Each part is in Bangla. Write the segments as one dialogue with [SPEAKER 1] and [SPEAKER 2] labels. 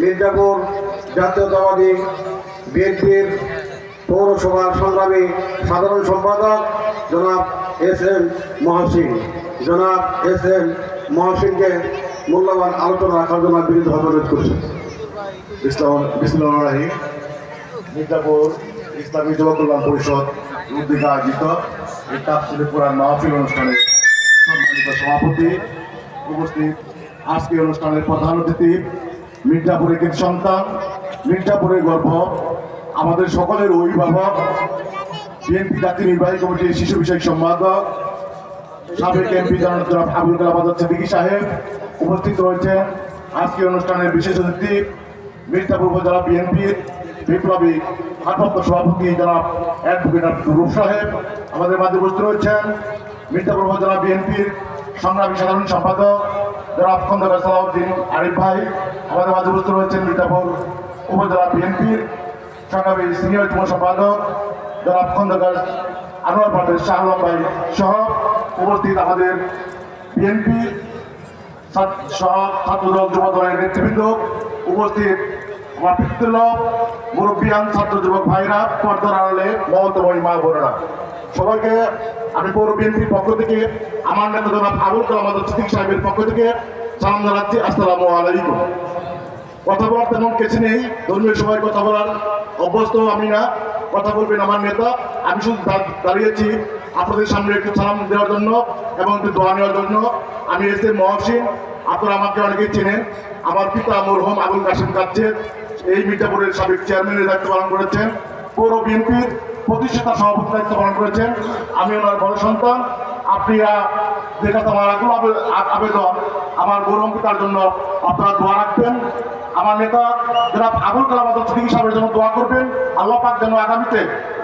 [SPEAKER 1] মির্জাপুর জাতীয়তাবাদী বিএনপির পৌরসভার সংগ্রামী সাধারণ সম্পাদক জনাব এস এম মহসিন। জনাব এস এম মহসিনকে মূল্যবান আলোচনা রাখার জন্য বিরুদ্ধে অনুরোধ করছি।
[SPEAKER 2] বিসমুল্লাহি মির্জাপুর ইসলামী যুব কল্যাণ পরিষদ উদ্যোগে আয়োজিত এই তাফসিলে কোরআন অনুষ্ঠানে সম্মানিত সভাপতি উপস্থিত। আজকে অনুষ্ঠানের প্রধান অতিথি মির্জাপুরের কৃতি সন্তান, মির্জাপুরের গর্ভ, আমাদের সকলের অভিভাবক, বিএনপি জাতীয় নির্বাহী কমিটির শিশু বিষয়ক সম্পাদক, সাবেক এমপি জনাব আবুল কালাম আজাদ সাহেব উপস্থিত রয়েছেন। আজকে অনুষ্ঠানের বিশেষ অতিথি মির্জাপুর উপজেলা বিএনপির বিপ্লবী ভারপ্রাপ্ত সভাপতি জনাব অ্যাডভোকেট রূপ সাহেব আমাদের মাঝে উপস্থিত রয়েছেন। মির্জাপুর উপজেলা বিএনপির সংগ্রামী সাধারণ সম্পাদক জনাব খন্দকার সালাউদ্দিন আরিফ ভাই আমাদের মাঝে উপস্থিত রয়েছেন মির্জাপুর উপজেলা বিএনপির সংগ্রামী সিনিয়র যুব সম্পাদক জনাব খন্দকার আনোয়ার পাটের শাহ আলম ভাই সহ উপস্থিত আমাদের বিএনপি সহ ছাত্রদল যুব দলের নেতৃবৃন্দ উপস্থিত আমার পিতৃলভ মুরব্বিয়ান ছাত্র যুবক ভাইরা, পর্দার আড়ালে মমতাময়ী মা বোনেরা। সবাইকে আমি পৌর বিএনপির পক্ষ থেকে, আমার নেতা জনাব আবুল কালাম সিদ্দিক সাহেবের পক্ষ থেকে সালাম জানাচ্ছি, আসসালামু আলাইকুম। কথা বলার তেমন কিছু নেই, ধর্মীয় সবাই কথা বলার অভ্যস্ত আমি না, কথা বলবেন আমার নেতা। আমি শুধু দাঁড়িয়েছি আপনাদের সামনে একটু সালাম দেওয়ার জন্য এবং একটু দোয়া নেওয়ার জন্য। আমি এসে মহসিন, আপনারা আমাকে অনেকেই চেনেন। আমার পিতা মরহুম আবুল কাশিম কাচ্ছের এই মির্জাপুরের সাবেক চেয়ারম্যানের দায়িত্ব পালন করেছেন। পৌর বিএনপির প্রতিষ্ঠাতা সভাপতি দায়িত্ব পালন করেছেন। আমি ওনার বড় সন্তান আপনারা যেটা আমার আকুল আবেদন আমার গৌরব পিতার জন্য আপনারা দোয়া রাখবেন। আমার নেতা যারা আবুল কালাম আজাদ সিদ্দিকী সাহেবের জন্য দোয়া করবেন। আল্লাহ পাক যেন আগামীতে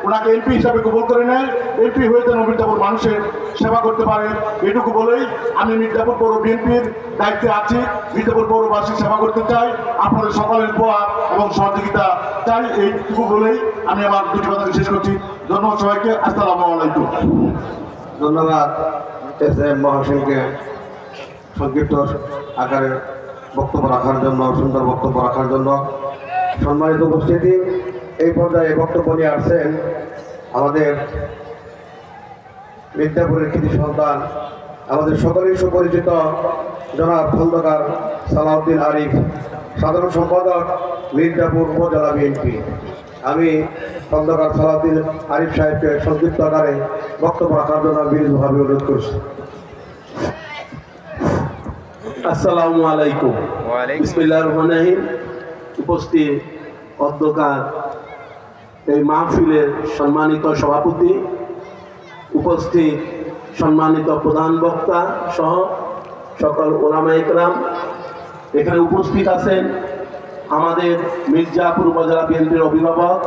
[SPEAKER 2] ওনাকে এমপি হিসাবে কবুল করে নেয়। এমপি হয়ে যেন মির্জাপুর মানুষের সেবা করতে পারে। এটুকু বলেই আমি মির্জাপুর পৌর বিএনপির দায়িত্বে আছি। মির্জাপুর পৌরবাসীর সেবা করতে চাই। আপনাদের সকলের দোয়া এবং সহযোগিতা চাই। এইটুকু বলেই আমি আমার দুটি কথা শেষ করছি। ধন্যবাদ সবাইকে। আসসালামু আলাইকুম।
[SPEAKER 1] ধন্যবাদ এস এম মহসিনকে সংক্ষিপ্ত আকারে বক্তব্য রাখার জন্য, সুন্দর বক্তব্য রাখার জন্য। সম্মানিত উপস্থিতি, এই পর্যায়ে বক্তব্য নিয়ে আসছেন আমাদের মির্জাপুরের কৃতি সন্তান, আমাদের সকলেই সুপরিচিত জনাব খন্দকার সালাউদ্দিন আরিফ, সাধারণ সম্পাদক মির্জাপুর উপজেলা বিএনপি। আমি খন্দকার সালাউদ্দিন আরিফ সাহেবকে সংক্ষিপ্ত আকারে বক্তব্য রাখার জন্য বিনীতভাবে অনুরোধ করছি।
[SPEAKER 3] আসসালামু আলাইকুম। বিসমিল্লাহ রহমান উপস্থিত অধ্যকার এই মাহফিলের সম্মানিত সভাপতি উপস্থিত সম্মানিত প্রধান বক্তা সহ সকল ওলামা ইকরাম এখানে উপস্থিত আছেন আমাদের মির্জাপুর উপজেলা বিএনপির অভিভাবক,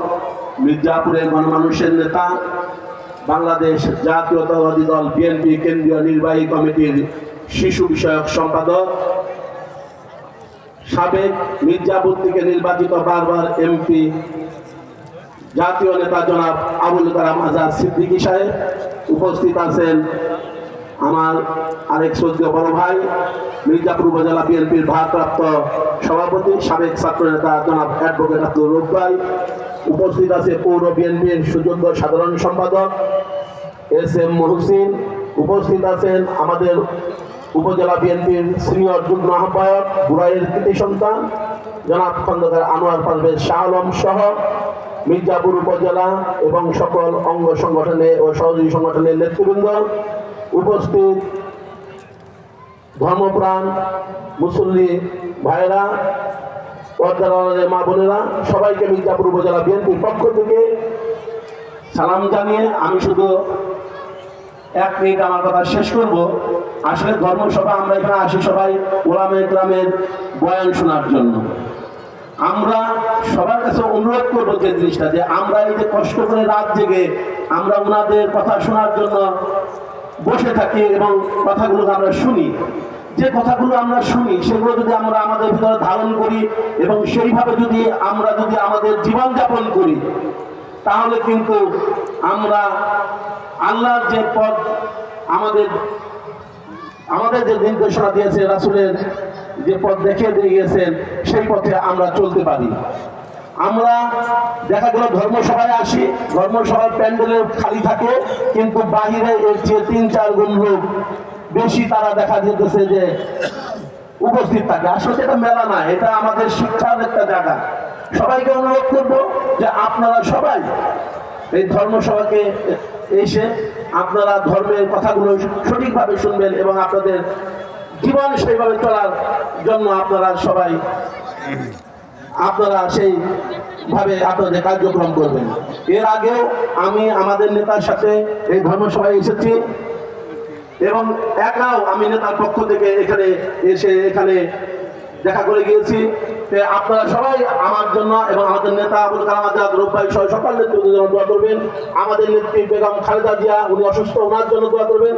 [SPEAKER 3] মির্জাপুরের গণমানুষের নেতা, বাংলাদেশ জাতীয়তাবাদী দল বিএনপি কেন্দ্রীয় নির্বাহী কমিটির শিশু বিষয়ক সম্পাদক, সাবেক মির্জাপুর থেকে নির্বাচিত বারবার এমপি, জাতীয় নেতা জনাব আবুল কালাম আজাদ সিদ্দিকী সাহেব, উপস্থিত আছেন আমার আরেক শ্রদ্ধেয় বড় ভাই, মির্জাপুর উপজেলা বিএনপির ভারপ্রাপ্ত সভাপতি, সাবেক ছাত্র নেতা জনাব অ্যাডভোকেট আব্দুল রূপ ভাই। উপস্থিত আছে পৌর বিএনপির সুযোগ্য সাধারণ সম্পাদক এস এম মহসিন। উপস্থিত আছেন আমাদের উপজেলা বিএনপির সিনিয়র যুগ্ম আহ্বায়ক বুড়াইয়ের কৃতি সন্তান, জনাব খন্দকার আনোয়ার পারভেজ শাহ আলম সহ মির্জাপুর উপজেলা এবং সকল অঙ্গ সংগঠনে ও সহযোগী সংগঠনের নেতৃবৃন্দ। উপস্থিত ধর্মপ্রাণ মুসল্লি ভাইরা মা বোনেরা, সবাইকে মির্জাপুর উপজেলা বিএনপির পক্ষ থেকে সালাম জানিয়ে আমি শুধু এক মিনিট আমার কথা শেষ করব। আসলে ধর্মসভা আমরা এখানে আসি সবাই ওলামে গ্রামের বয়ান শোনার জন্য। আমরা সবার কাছে অনুরোধ করব যে জিনিসটা, যে আমরা এই যে কষ্ট করে রাত জেগে আমরা ওনাদের কথা শোনার জন্য বসে থাকি এবং কথাগুলো আমরা শুনি। যে কথাগুলো আমরা শুনি, সেগুলো যদি আমরা আমাদের ভিতরে ধারণ করি এবং সেইভাবে যদি আমরা যদি আমাদের জীবনযাপন করি, তাহলে কিন্তু আমরা আল্লাহর যে পথ, আমাদের আমাদের যে নির্দেশনা দিয়েছে রাসুলের যে পথ দেখিয়ে দিয়ে গিয়েছেন সেই পথে আমরা চলতে পারি। আমরা দেখা গেল ধর্মসভায় আসি, ধর্মসভার প্যান্ডেলে খালি থাকে, কিন্তু বাহিরে এর চেয়ে তিন, চার গুণ লোক বেশি তারা দেখা যেতেছে যে উপস্থিত থাকে। আসলে এটা মেলা না, এটা আমাদের শিক্ষার একটা জায়গা। সবাইকে অনুরোধ করব যে আপনারা সবাই এই ধর্মসভাকে এসে আপনারা ধর্মের কথাগুলো সঠিকভাবে শুনবেন এবং আপনাদের জীবন সেইভাবে চলার জন্য আপনারা সবাই আপনারা সেই ভাবে আপনাদের কার্যক্রম করবেন। এর আগেও আমি আমাদের নেতার সাথে এই ধর্মসভায় এসেছি এবং একাও আমি নেতার পক্ষ থেকে এখানে এসে এখানে দেখা করে গিয়েছি আপনারা সবাই আমার জন্য এবং আমাদের নেতা আবুল কালাম আজাদ রূপাই সহ সকল নেতৃত্বের জন্য দোয়া করবেন। আমাদের নেত্রী বেগম খালেদা জিয়া, উনি অসুস্থ, ওনার জন্য দোয়া করবেন।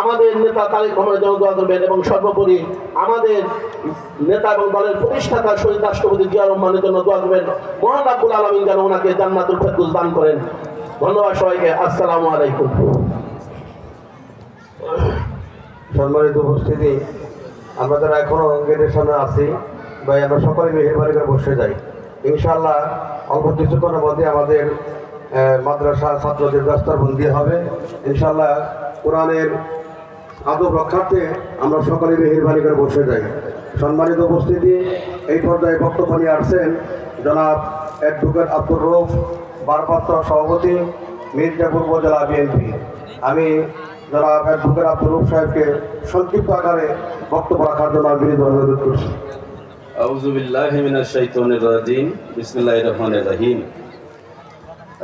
[SPEAKER 3] আমাদের নেতা তারেক রহমানের জন্য দোয়া করবেন এবং সর্বোপরি আমাদের নেতা এবং দলের প্রতিষ্ঠাতা শহীদ রাষ্ট্রপতি জিয়া রহমানের জন্য দোয়া করবেন। মহান আব্বুল আলমিন যেন ওনাকে জান্নাতুল ফেরদৌস দান করেন। ধন্যবাদ সবাইকে। আসসালামু আলাইকুম।
[SPEAKER 1] সম্মানিত উপস্থিতি, আমরা যারা এখনও গেটের সামনে আছি বা আমরা সকলে মেহরবানি করে বসে যাই। ইনশাআল্লাহ, অল্প কিছুক্ষণের মধ্যে আমাদের মাদ্রাসা ছাত্রদের দস্তারবন্দি হবে। ইনশাআল্লাহ কোরআনের আদব রক্ষার্থে আমরা সকলে মেহরবানি করে বসে যাই। সম্মানিত উপস্থিতি এই পর্যায়ে বক্তব্য নিয়ে আসছেন জনাব অ্যাডভোকেট আব্দুর রৌফ বারপাত্র সভাপতি মির্জাপুর উপজেলা বিএনপি। আমি জনাব অ্যাডভোকেট আব্দুর রৌফ সাহেবকে সংক্ষিপ্ত আকারে বক্তব্য রাখার জন্য আমি বিনীত অনুরোধ করছি।
[SPEAKER 4] আউযু বিল্লাহি মিনাশ রাজিম বিসমিল্লাহির রহমানির রহিম।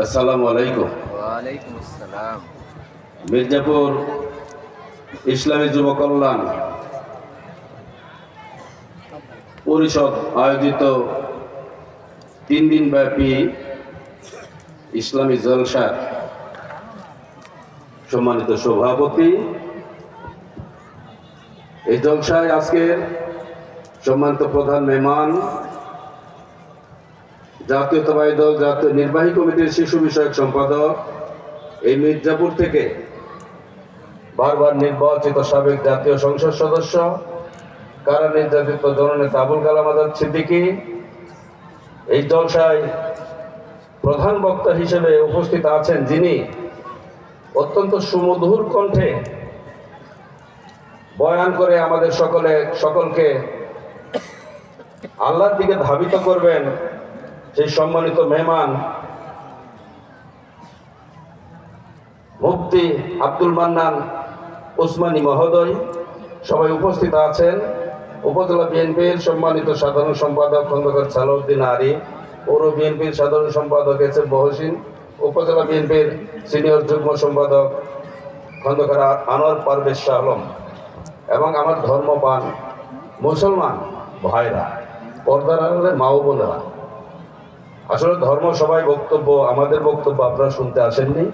[SPEAKER 4] আসসালামু আলাইকুম।
[SPEAKER 5] ওয়ালাইকুম আসসালাম।
[SPEAKER 4] মির্জাপুর ইসলামী যুব কল্যাণ পরিষদ আয়োজিত তিন দিন ব্যাপী ইসলামী জলসার সম্মানিত সভাপতি। এই জলসায় আজকের সম্মানিত প্রধান মেহমান, জাতীয়তাবাদী দল, জাতীয় নির্বাহী কমিটির শিশু বিষয়ক সম্পাদক এই মির্জাপুর থেকে বারবার নির্বাচিত সাবেক জাতীয় সংসদ সদস্য, কারা নির্যাতিত জননেতা আবুল কালাম আজাদ সিদ্দিকী, এই জলসায় প্রধান বক্তা হিসেবে উপস্থিত আছেন যিনি অত্যন্ত সুমধুর কণ্ঠে বয়ান করে আমাদের সকলে, সকলকে আল্লাহর দিকে ধাবিত করবেন সেই সম্মানিত মেহমান মুফতি আব্দুল মান্নান ওসমানী মহোদয়, সবাই উপস্থিত আছেন। উপজেলা বিএনপির সম্মানিত সাধারণ সম্পাদক খন্দকার সালাউদ্দিন আরিফ পৌর বিএনপির সাধারণ সম্পাদক এস এফ বহসিন, উপজেলা বিএনপির সিনিয়র যুগ্ম সম্পাদক খন্দকার আনোয়ার পারভেজ শাহ আলম এবং আমার ধর্মপান মুসলমান ভাইরা, পর্দার আড়ালে মা ও বোনেরা। আসলে ধর্ম সবাই বক্তব্য, আমাদের বক্তব্য আপনারা শুনতে আসেননি।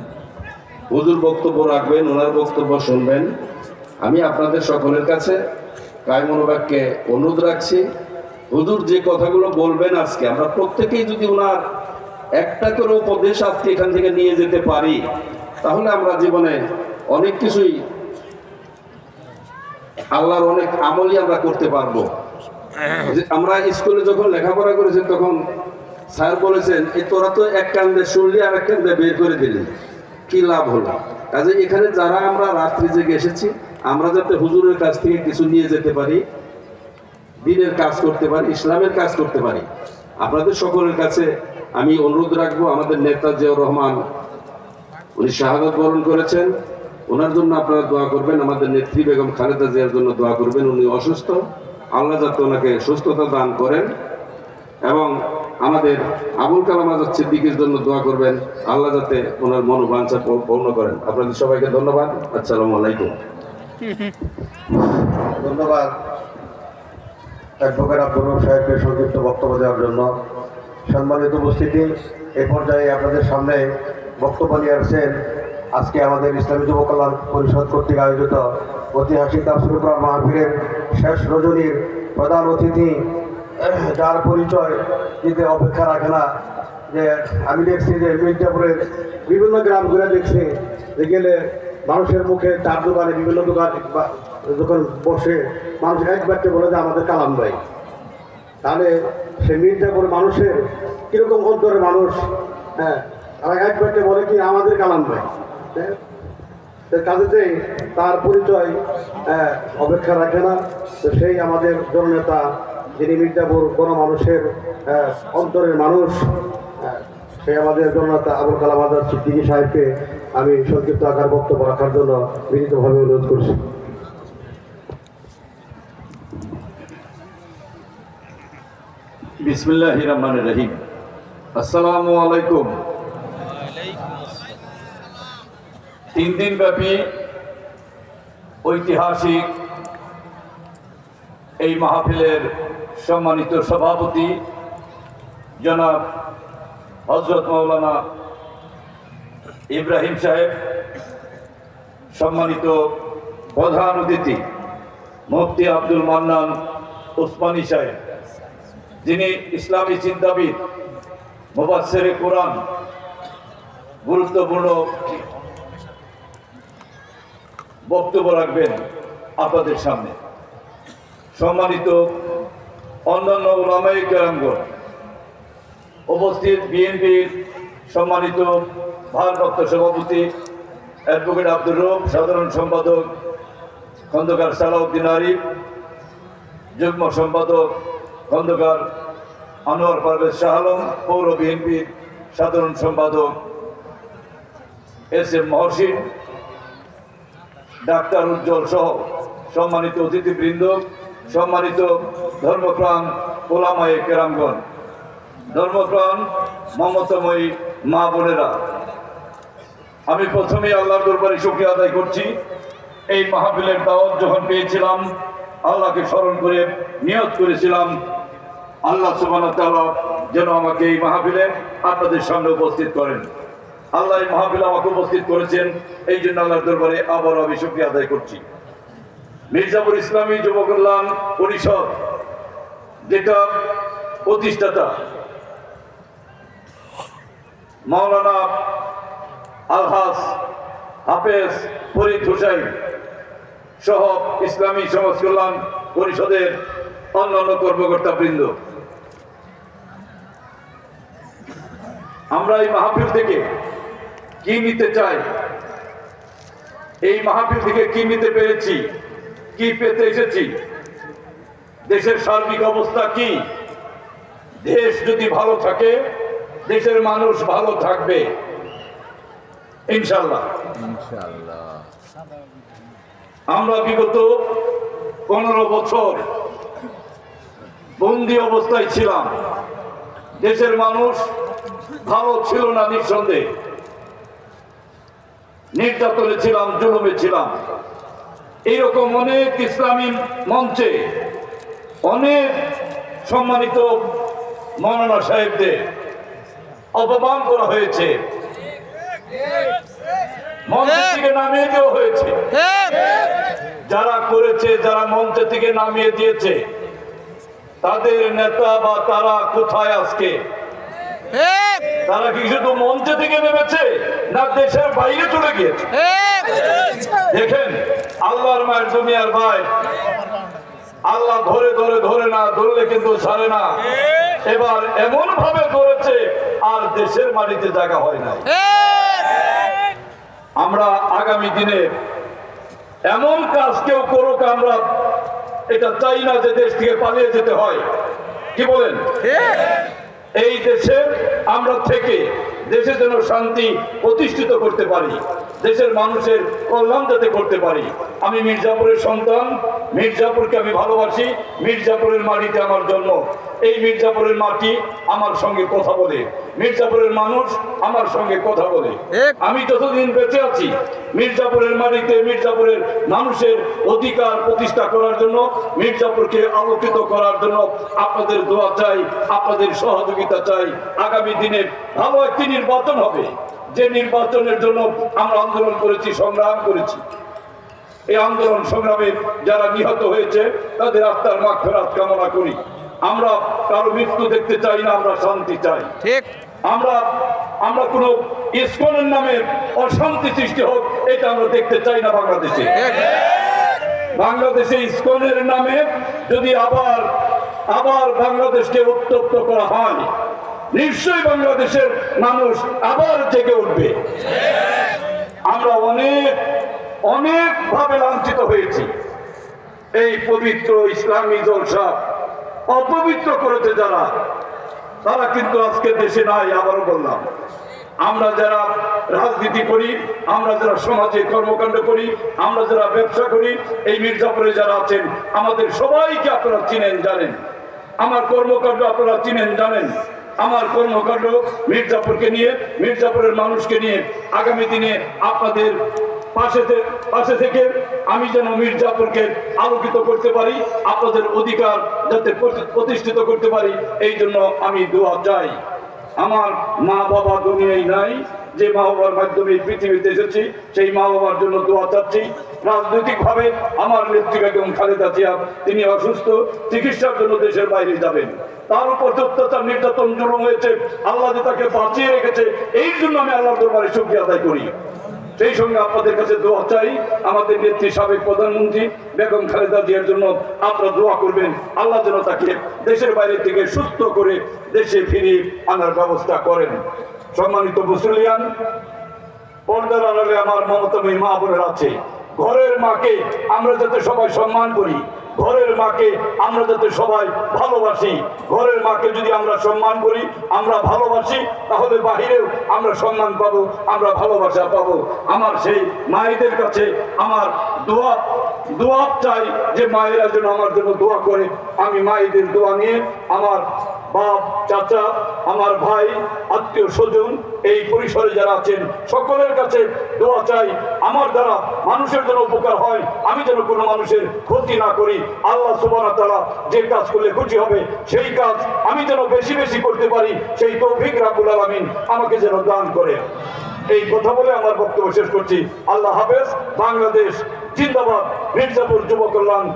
[SPEAKER 4] হুজুর বক্তব্য রাখবেন, ওনার বক্তব্য শুনবেন। আমি আপনাদের সকলের কাছে কায়মনোবাক্যে অনুরোধ রাখছি, হুজুর যে কথাগুলো বলবেন আজকে, আমরা প্রত্যেকেই যদি ওনার একটা করে উপদেশ আজকে এখান থেকে নিয়ে যেতে পারি, তাহলে আমরা জীবনে অনেক কিছুই আল্লাহর অনেক আমলই আমরা করতে পারব। আমরা স্কুলে যখন লেখাপড়া করেছি, তখন স্যার বলেছেন, এই তোরা তো এক কান্দে শুনলি আর এক কান্দে বের করে দিলি। কি লাভ হলো? কাজে এখানে যারা আমরা রাত্রি জেগে এসেছি, আমরা যাতে হুজুরের কাছ থেকে কিছু নিয়ে যেতে পারি, দিনের কাজ করতে পারি, ইসলামের কাজ করতে পারি। আপনাদের সকলের কাছে আমি অনুরোধ রাখব, আমাদের নেতা জিয়াউর রহমান, উনি শাহাদত বরণ করেছেন। ওনার জন্য আপনারা দোয়া করবেন, আমাদের নেত্রী বেগম খালেদা জিয়ার জন্য দোয়া করবেন, উনি অসুস্থ। আল্লাহ যাতে ওনাকে সুস্থতা দান করেন এবং আমাদের আবুল কালাম আজাদ সিদ্দিকের জন্য দোয়া করবেন। আল্লাহ যাতে ওনার মনোবাঞ্ছা পূর্ণ করেন। আপনাদের সবাইকে ধন্যবাদ। আসসালামু আলাইকুম।
[SPEAKER 1] ধন্যবাদ। অ্যাডভোকেট আব্দুর রব সাহেবকে সংক্ষিপ্ত বক্তব্য দেওয়ার জন্য। সম্মানিত উপস্থিতি, এ পর্যায়ে আপনাদের সামনে বক্তব্য নিয়ে আসছেন আজকে আমাদের ইসলামী যুব কল্যাণ পরিষদ কর্তৃক আয়োজিত ঐতিহাসিক তাফসিল মাহফিলের শেষ রজনীর প্রধান অতিথি যার পরিচয় দিতে অপেক্ষা রাখে না যে আমি দেখছি যে মির্জাপুরের বিভিন্ন গ্রাম ঘুরে দেখছি যে গেলে মানুষের মুখে চার দোকানে বিভিন্ন দোকান যখন বসে মানুষ এক বাক্যে বলে যে আমাদের কালাম ভাই। তাহলে সে মির্জাপুর মানুষের কীরকম অন্তরের মানুষ হ্যাঁ তারা এক বাক্যে বলে কি আমাদের কালাম ভাই হ্যাঁ? কাজেতেই তার পরিচয় আহ, অপেক্ষা রাখে না। সেই আমাদের জননেতা যিনি মির্জাপুর গণমানুষের আহ, অন্তরের মানুষ সেই আমাদের জননেতা আবুল কালাম আজাদ সিদ্দিকী সাহেবকে আমি সংক্ষিপ্ত আকার বক্তব্য রাখার জন্য বিনীতভাবে অনুরোধ করছি।
[SPEAKER 6] বিসমিল্লাহ রহমান রহিম। আসসালামু আলাইকুম। তিন দিন ব্যাপী ঐতিহাসিক এই মাহফিলের সম্মানিত সভাপতি জনাব হজরত মৌলানা ইব্রাহিম সাহেব, সম্মানিত প্রধান অতিথি মুফতি আব্দুল মান্নান ওসমানী সাহেব, যিনি ইসলামী চিন্তাবিদ মুবাসের কোরআন, গুরুত্বপূর্ণ বক্তব্য রাখবেন আপনাদের সামনে। সম্মানিত অন্যান্য ওলামাই কেরামগণ উপস্থিত বিএনপির সম্মানিত ভারপ্রাপ্ত সভাপতি অ্যাডভোকেট আব্দুর রব, সাধারণ সম্পাদক খন্দকার সালাউদ্দিন আরিফ, যুগ্ম সম্পাদক খন্দকার আনোয়ার পারভেজ শাহ আলম, পৌর বিএনপির সাধারণ সম্পাদক S M Mohsin, doctor Ujjwal সহ সম্মানিত অতিথিবৃন্দ, সম্মানিত ধর্মপ্রাণ ওলামায়ে কেরামগণ, ধর্মপ্রাণ মমতাময়ী মা বোনেরা, আমি প্রথমেই আল্লাহর দরবারে শুক্রিয়া আদায় করছি। এই মাহফিলের দাওয়াত যখন পেয়েছিলাম, আল্লাহকে স্মরণ করে নিয়ত করেছিলাম। আল্লাহ ওয়া যেন আমাকে এই মাহফিলে আপনাদের সামনে উপস্থিত করেন। আল্লাহ এই মাহফিলে আমাকে উপস্থিত করেছেন, এই জন্য আল্লাহর দরবারে আবার আমি শুক্রিয়া আদায় করছি। মির্জাপুর ইসলামী যুব কল্যাণ পরিষদ যেটা প্রতিষ্ঠাতা মাওলানা আলহাস হাফেজ ফরিদ হুসাইন সহ ইসলামী সমাজ কল্যাণ পরিষদের অন্যান্য কর্মকর্তা বৃন্দ আমরা এই মাহফিল থেকে কি নিতে চাই? এই মাহফিল থেকে কি নিতে পেরেছি? কি পেতে এসেছি? দেশের সার্বিক অবস্থা কি? দেশ যদি ভালো থাকে, দেশের মানুষ ভালো থাকবে। ইনশাল্লাহ আমরা বিগত পনেরো বছর বন্দি অবস্থায় ছিলাম। দেশের মানুষ ভালো ছিল না নিঃসন্দেহে। নির্যাতনে ছিলাম, জুলুমে ছিলাম। এইরকম অনেক ইসলামী মঞ্চে অনেক সম্মানিত মৌলানা সাহেবদের অপমান করা হয়েছে। মঞ্চ থেকে নামিয়ে দেওয়া হয়েছে। যারা করেছে যারা মঞ্চ থেকে নামিয়ে দিয়েছে তাদের নেতা বা তারা কোথায় আজকে? তারা কি শুধু মঞ্চ থেকে নেমেছে না দেশের বাইরে চলে গিয়েছে? দেখেন আল্লাহর মায়ের দুনিয়ার ভাই আল্লাহ ধরে ধরে ধরে না ধরলে কিন্তু ছাড়ে না। এবার এমন ভাবে ধরেছে আর দেশের মাটিতে জায়গা হয় না আমরা আগামী দিনে এমন কাজ কেউ করুক আমরা এটা চাই না যে দেশ থেকে পালিয়ে যেতে হয়। কি বলেন? এই দেশে আমরা থেকে দেশে যেন শান্তি প্রতিষ্ঠিত করতে পারি, দেশের মানুষের কল্যাণ যাতে করতে পারি। আমি মির্জাপুরের সন্তান, মির্জাপুরকে আমি ভালোবাসি, মির্জাপুরের মাটিতে আমার জন্ম। এই মির্জাপুরের মাটি আমার সঙ্গে কথা বলে। মির্জাপুরের মানুষ আমার সঙ্গে কথা বলে। আমি যতদিন বেঁচে আছি মির্জাপুরের মাটিতে মির্জাপুরের মানুষের অধিকার প্রতিষ্ঠা করার জন্য মির্জাপুরকে আলোকিত করার জন্য আপনাদের দোয়া চাই আপনাদের সহযোগিতা চাই। আগামী দিনে ভালো একটি নির্বাচন হবে। যে নির্বাচনের জন্য আমরা আন্দোলন করেছি সংগ্রাম করেছি। এই আন্দোলন সংগ্রামে যারা নিহত হয়েছে তাদের আত্মার মাখ ফেরাত কামনা করি। আমরা কারও মৃত্যু দেখতে চাই না আমরা শান্তি চাই।
[SPEAKER 5] ঠিক।
[SPEAKER 6] আমরা আমরা কোনো ইস্কনের নামে অশান্তি সৃষ্টি হোক এটা আমরা দেখতে চাই না বাংলাদেশে। বাংলাদেশে ইসকনের নামে যদি আবার আবার বাংলাদেশকে উত্তপ্ত করা হয় নিশ্চয়ই বাংলাদেশের মানুষ আবার জেগে উঠবে। আমরা অনেক অনেক ভাবে লাঞ্ছিত হয়েছি। এই পবিত্র ইসলামী জলসা অপবিত্র করেছে যারা, তারা কিন্তু আজকে দেশে নাই, আবারও বললাম। আমরা যারা রাজনীতি করি, আমরা যারা সমাজে কর্মকাণ্ড করি, আমরা যারা ব্যবসা করি, এই মির্জাপুরে যারা আছেন, আমাদের সবাইকে আপনারা চিনেন, জানেন। আমার কর্মকাণ্ড আপনারা চিনেন, জানেন। আমার কর্মকাণ্ড মির্জাপুরকে নিয়ে, মির্জাপুরের মানুষকে নিয়ে আগামী দিনে আপনাদের পাশে পাশে থেকে আমি যেন মির্জাপুরকে আলোকিত করতে পারি, আপনাদের অধিকার যাতে প্রতিষ্ঠিত করতে পারি, এই জন্য আমি দোয়া চাই। আমার মা বাবা দুনিয়ায় নাই, যে মা বাবার মাধ্যমে পৃথিবীতে এসেছি, সেই মা বাবার জন্য দোয়া চাচ্ছি। রাজনৈতিকভাবে আমার নেত্রী বেগম খালেদা জিয়া, তিনি অসুস্থ, চিকিৎসার জন্য দেশের বাইরে যাবেন। তার উপর অত্যাচার, নির্যাতন জুলুম হয়েছে, আল্লাহ তাকে বাঁচিয়ে রেখেছে, এই জন্য আমি আল্লাহর দরবারে শুক্রিয়া আদায় করি। সেই সঙ্গে আপনাদের কাছে দোয়া চাই। আমাদের নেত্রী, সাবেক প্রধানমন্ত্রী বেগম খালেদা জিয়ার জন্য আপনারা দোয়া করবেন। আল্লাহ যেন তাকে দেশের বাইরে থেকে সুস্থ করে দেশে ফিরিয়ে আনার ব্যবস্থা করেন। সম্মানিত মুসলিয়ান, পর্দার আড়ালে আমার মমতা মা বোনের আছে। ঘরের মাকে আমরা যাতে সবাই সম্মান করি ঘরের মাকে আমরা যাতে সবাই ভালোবাসি। ঘরের মাকে যদি আমরা সম্মান করি, আমরা ভালোবাসি, তাহলে বাহিরেও আমরা সম্মান পাবো, আমরা ভালোবাসা পাবো। আমার সেই মায়েদের কাছে আমার দোয়া দোয়া চাই যে মায়েরা যেন আমার জন্য দোয়া করে। আমি মায়েদের দোয়া নিয়ে আমার বাপ, চাচা, আমার ভাই, আত্মীয় স্বজন এই পরিসরে যারা আছেন, সকলের কাছে দোয়া চাই। আমার দ্বারা মানুষের জন্য উপকার হয়, আমি যেন কোনো মানুষের ক্ষতি না করি। আল্লাহ সুবানা তারা যে কাজ করলে খুশি হবে, সেই কাজ আমি যেন বেশি বেশি করতে পারি, সেই তৌফিক রাবুল আলমিন আমাকে যেন দান করে। এই কথা বলে আমার বক্তব্য শেষ করছি। আল্লাহ হাফেজ, বাংলাদেশ জিন্দাবাদ, মির্জাপুর যুব কল্যাণ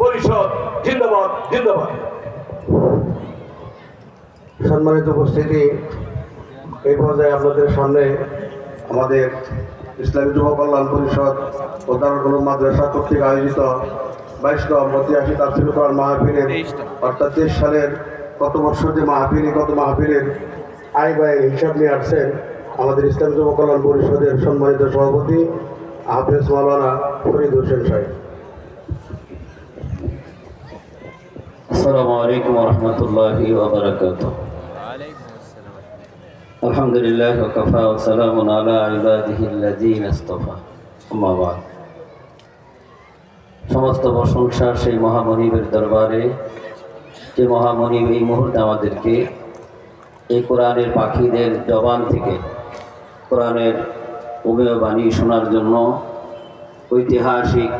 [SPEAKER 6] পরিষদ, জিন্দাবাদ জিন্দাবাদ।
[SPEAKER 1] সম্মানিত উপস্থিতি এই পর্যায়ে আপনাদের সামনে আমাদের ইসলামী যুব কল্যাণ পরিষদ ও দারুল মাদ্রাসা কর্তৃক আয়োজিত বাইশতম ঐতিহাসিক তাফসিল কোরআন মাহফিলের অর্থাৎ তেইশ সালের গত বছর যে মাহফিল গত মাহফিলের আয় ব্যয়ের হিসাব নিয়ে আসছেন আমাদের ইসলাম যুব কল্যাণ পরিষদের সম্মানিত সভাপতি হাফেজ মাওলানা ফরিদ হোসেন সাহেব।
[SPEAKER 7] আসসালামু
[SPEAKER 5] আলাইকুম রহমতুল্লাহ
[SPEAKER 7] الحمد لله وكفى وسلام على عباده الذين اصطفى أما بعد সমস্ত প্রশংসা সেই মহামনিবের দরবারে যে মহামনিব এই মুহূর্তে আমাদেরকে এই কোরআনের পাখিদের জবান থেকে কোরআনের উমেয় বাণী শোনার জন্য ঐতিহাসিক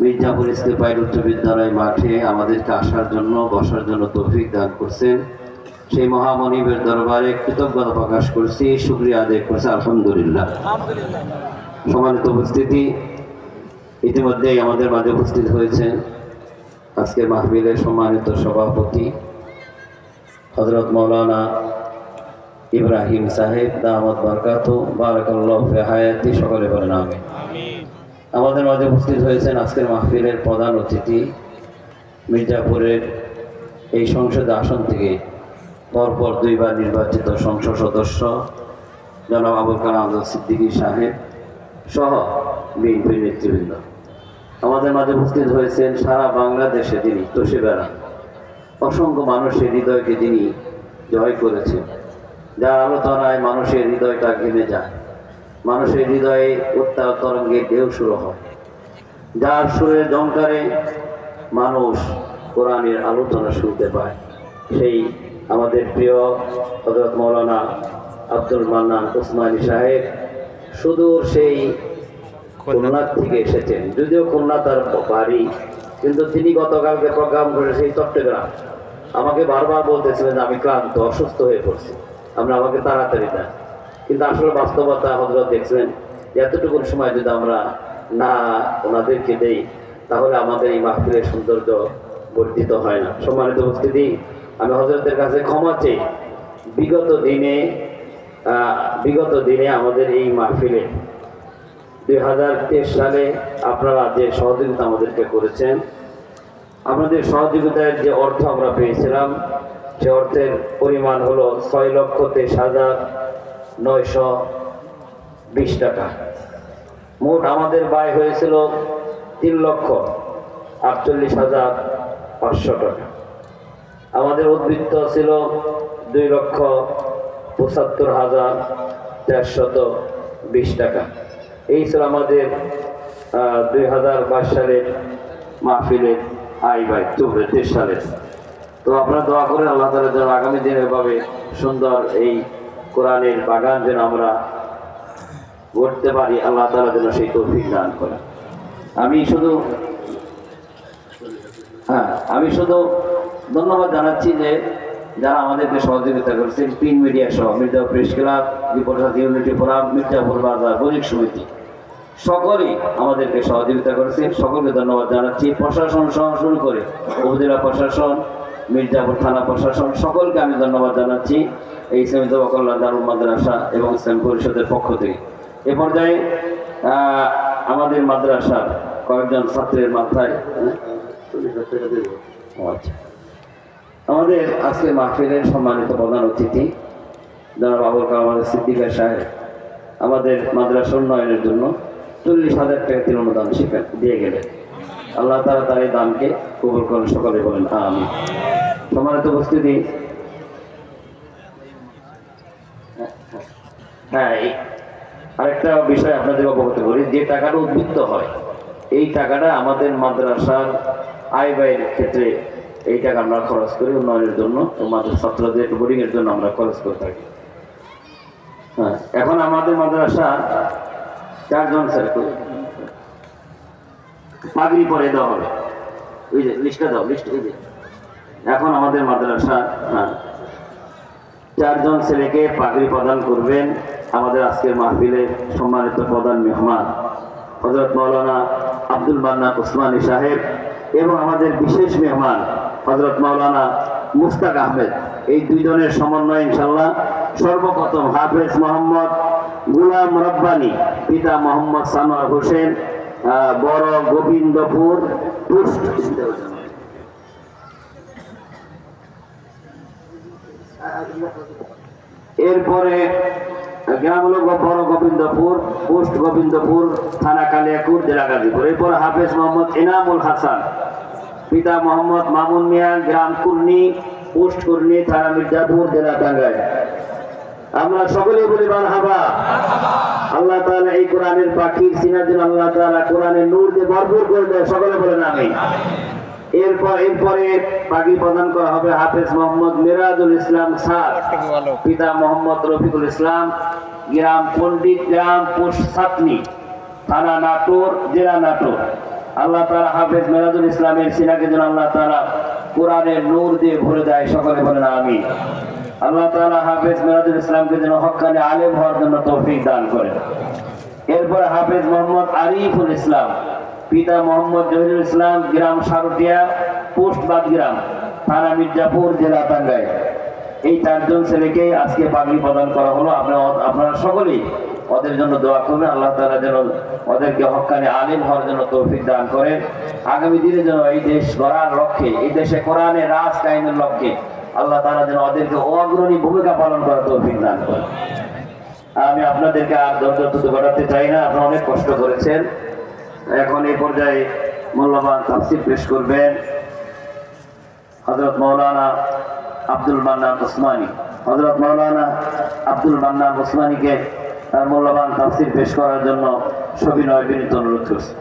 [SPEAKER 7] মির্জাপুর ইস্তেফাইল উচ্চ বিদ্যালয় মাঠে আমাদেরকে আসার জন্য বসার জন্য তৌফিক দান করছেন সেই মহামনিবের দরবারে কৃতজ্ঞতা প্রকাশ করছি শুক্রিয়া আদায় করছি আলহামদুলিল্লাহ। সম্মানিত উপস্থিতি ইতিমধ্যেই আমাদের মাঝে উপস্থিত হয়েছেন আজকের মাহবিলের সম্মানিত সভাপতি হজরত মৌলানা ইব্রাহিম সাহেব দামদ বরকাত বারাকাল্লাহ ফি হায়াতি সকলে বলেন আমি আমাদের মাঝে উপস্থিত হয়েছেন আজকের মাহফিলের প্রধান অতিথি মির্জাপুরের এই সংসদ আসন থেকে পরপর দুইবার নির্বাচিত সংসদ সদস্য, জনাব আবুল কালাম সিদ্দিকী সাহেব সহ বিএনপির নেতৃবৃন্দ। আমাদের মাঝে উপস্থিত হয়েছেন সারা বাংলাদেশে তিনি চষে বেড়ান অসংখ্য মানুষের হৃদয়কে তিনি জয় করেছেন। যার আলোচনায় মানুষের হৃদয়টা ঘেমে যায়। মানুষের হৃদয়ে উত্তাল তরঙ্গে ঢেউ শুরু হয়। যার সুরের জঙ্কারে মানুষ কোরআনের আলোচনা শুনতে পায়। সেই আমাদের প্রিয় হজরত মৌলানা আব্দুল মান্নান ওসমানী সাহেব সুদূর সেই খুলনা থেকে এসেছেন। যদিও খুলনা তার বাড়ি, কিন্তু তিনি গতকালকে প্রোগ্রাম করে সেই চট্টগ্রাম। আমাকে বারবার বলতেছিলেন আমি ক্লান্ত, অসুস্থ হয়ে পড়ছি। আমরা আমাকে তাড়াতাড়ি দেন। কিন্তু আসলে বাস্তবতা হজরত দেখছেন এতটুকু সময় যদি আমরা না ওনাদেরকে দেই, তাহলে আমাদের এই মাহফিলের সৌন্দর্য বর্ধিত হয় না। সম্মানিত উপস্থিতি আমি হজরতের কাছে ক্ষমা চাই বিগত দিনে বিগত দিনে আমাদের এই মাহফিলে দুই হাজার তেইশ সালে আপনারা যে সহযোগিতা আমাদেরকে করেছেন, আমাদের সহযোগিতার যে অর্থ আমরা পেয়েছিলাম, সে অর্থের পরিমাণ হলো ছয় লক্ষ তেইশ হাজার নয়শো বিশ টাকা। মোট আমাদের ব্যয় হয়েছিল তিন লক্ষ আটচল্লিশ হাজার পাঁচশো টাকা। আমাদের উদ্বৃত্ত ছিল দুই লক্ষ পঁচাত্তর হাজার চারশত বিশ টাকা। এই ছিল আমাদের দুই হাজার বাইশ সালের মাহফিলের আয় ব্যয় চব্বিশ সালের। তো আপনারা দোয়া করেন, আল্লাহ তালা যেন আগামী দিনে এভাবে সুন্দর এই কোরআনের বাগান যেন আমরা গড়তে পারি, আল্লাহ তালা যেন সেই তৌফিক দান করে আমি শুধু হ্যাঁ আমি শুধু ধন্যবাদ জানাচ্ছি যে যারা আমাদেরকে সহযোগিতা করেছেন। প্রিন্ট মিডিয়া সহ Mirza press club reporter unity forum Mirzapur বাজার বণিক সমিতি। সকলেই আমাদেরকে সহযোগিতা করেছেন। সকলকে ধন্যবাদ জানাচ্ছি। প্রশাসন সহ শুরু করে উপজেলা প্রশাসন মির্জাপুর থানা প্রশাসন সকলকে আমি ধন্যবাদ জানাচ্ছি এই ইসলামী কল্যাণ দারুল মাদ্রাসা এবং ইসলাম পরিষদের পক্ষ থেকে। এ পর্যায়ে আমাদের মাদ্রাসার কয়েকজন ছাত্রের মাথায় হ্যাঁ, আচ্ছা। আমাদের আজকে মাহফিলের সম্মানিত প্রধান অতিথি যারা বাবুল আমাদের সিদ্দিকা সাহেব, আমাদের মাদ্রাসা উন্নয়নের জন্য চল্লিশ হাজার টাকা তিনি অনুদান শিখেন দিয়ে গেলেন। আল্লাহ তারা তার এই দানকে কবুল করেন, সকলে বলেন আমি সম্মানিত উপস্থিতি। হ্যাঁ আরেকটা বিষয় আপনাদের অবগত করি, যে টাকাটা উদ্বৃত্ত হয়, এই টাকাটা আমাদের মাদ্রাসার আয় ব্যয়ের ক্ষেত্রে এই টাকা আমরা খরচ করি উন্নয়নের জন্য। আমাদের ছাত্রদের বোর্ডিং এর জন্য আমরা খরচ করে থাকি। হ্যাঁ এখন আমাদের মাদ্রাসা চারজন স্যার পাগড়ি পরে দেওয়া হবে। ওই যে লিস্টটা দাও লিস্ট এই যে। এখন আমাদের মাদ্রাসা হ্যাঁ চারজন ছেলেকে পাগড়ি প্রদান করবেন আমাদের আজকের মাহফিলের সম্মানিত প্রধান মেহমান হজরত মৌলানা আব্দুল মান্নান ওসমানী সাহেব এবং আমাদের বিশেষ মেহমান হজরত মৌলানা মুস্তাক আহমেদ। এই দুইজনের সমন্বয়ে ইনশাল্লাহ সর্বপ্রথম হাফেজ মোহাম্মদ গুলাম রব্বানি, পিতা মোহাম্মদ সানোয়ার হোসেন বড় গোবিন্দপুর পুষ্ট এরপরে গ্রাম বড় গোবিন্দপুর, পোস্ট গোবিন্দপুর, থানা কালিয়াকুর জেলা গাজীপুর এরপর হাফেজ মোহাম্মদ এনামুল হাসান। পিতা মোহাম্মদ মামুন মিয়া, গ্রাম কুর্নি, পোস্ট কুর্নি, থানা মির্জাপুর, জেলা টাঙ্গাইল। আমরা সকলেই বলি হাবা। আল্লাহ তাআলা এই কোরআনের পাখি সিনার জন্য আল্লাহ তাআলা কোরআনের নূর দিয়ে ভরপুর করে দেয়। সকলে বলেন আমি এরপর, এরপরে পাখি প্রদান করা হবে হাফেজ মোহাম্মদ মিরাজুল ইসলাম সাদ পিতা মোহাম্মদ রফিকুল ইসলাম, গ্রাম পণ্ডিত, গ্রাম পোস্ট সাতনি থানা নাটোর, জেলা নাটোর। আল্লাহ তাআলা হাফেজ মিরাজুল ইসলামের সিনাকে যেন আল্লাহ তাআলা কোরআনের নূর দিয়ে ভরে দেয়, সকলে বলেন আমি আল্লাহ তাআলা হাফেজ মিরাজুল ইসলামকে যেন হক্কানি আলেম হওয়ার জন্য তৌফিক দান করেন। এরপরে হাফেজ মোহাম্মদ আরিফুল ইসলাম, পিতা মোহাম্মদ জহিরুল ইসলাম, গ্রাম সারটিয়া পোস্ট বাদগ্রাম থানা মির্জাপুর, জেলা টাঙ্গাইল। এই চারজন ছেলেকে আজকে পাগড়ি প্রদান করা হলো। আপনারা আপনারা সকলেই ওদের জন্য দোয়া করবেন আল্লাহ তাআলা যেন ওদেরকে হক্কানি আলিম হওয়ার জন্য তৌফিক দান করেন। আগামী দিনে যেন এই দেশ গড়ার লক্ষ্যে, এই দেশে কোরআনের রাজ কায়েমের লক্ষ্যে আল্লাহ তাআলা যেন ওদেরকে অগ্রণী ভূমিকা পালন করার তৌফিক দান করেন। আমি আপনাদেরকে আর দরদর্দ করাতে চাই না, আপনারা অনেক কষ্ট করেছেন। এখন এই পর্যায়ে মূল্যবান তাফসির পেশ করবেন হজরত মৌলানা আব্দুল মান্নান ওসমানী। হজরত মৌলানা আব্দুল মান্নান ওসমানীকে মূল্যবান তাফসির পেশ করার জন্য সবিনয় বিনীত অনুরোধ করছি।